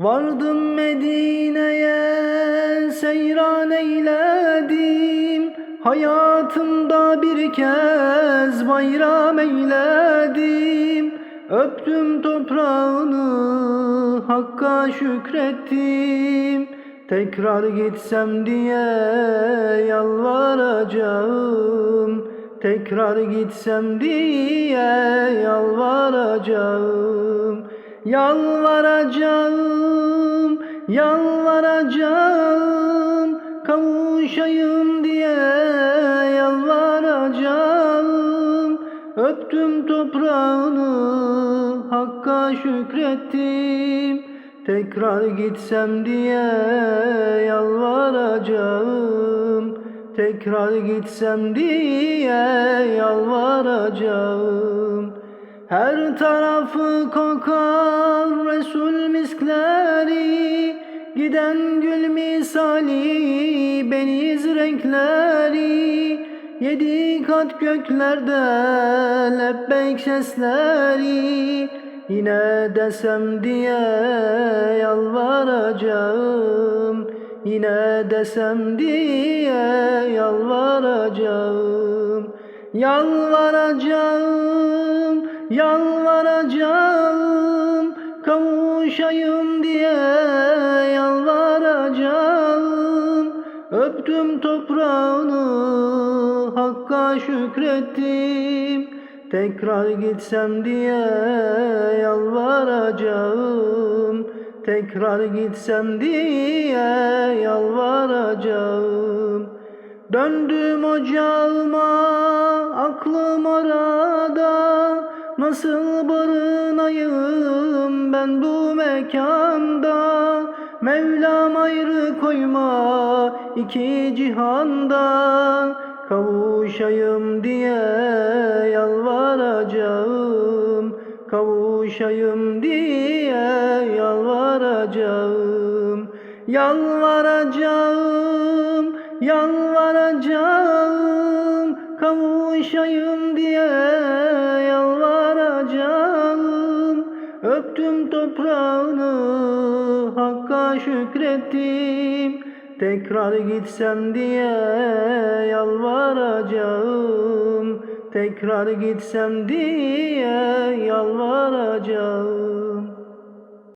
Vardım Medine'ye seyran eyledim. Hayatımda bir kez bayram eyledim. Öptüm toprağını Hakk'a şükrettim. Tekrar gitsem diye yalvaracağım. Tekrar gitsem diye yalvaracağım. Yalvaracağım, yalvaracağım Kavuşayım diye yalvaracağım. Öptüm toprağını, Hakk'a şükrettim. Tekrar gitsem diye yalvaracağım. Tekrar gitsem diye yalvaracağım Her tarafı kokar Resul miskleri. Giden gül misali Beniz renkleri. Yedi kat göklerde Lebbeyk sesleri. Yine desem diye yalvaracağım. Yine desem diye yalvaracağım. Yalvaracağım, yalvaracağım Kavuşayım diye yalvaracağım. Öptüm toprağını, Hakk'a şükrettim. Tekrar gitsem diye yalvaracağım. Tekrar gitsem diye yalvaracağım. Döndüm ocağıma aklım orada Nasıl barınayım ben bu mekanda? Mevlam ayrı koyma iki cihanda. Kavuşayım diye yalvaracağım. Kavuşayım diye yalvaracağım. Yalvaracağım, yalvaracağım. Kavuşayım diye Öptüm toprağını, Hakk'a şükrettim. Tekrar gitsem diye yalvaracağım. Tekrar gitsem diye yalvaracağım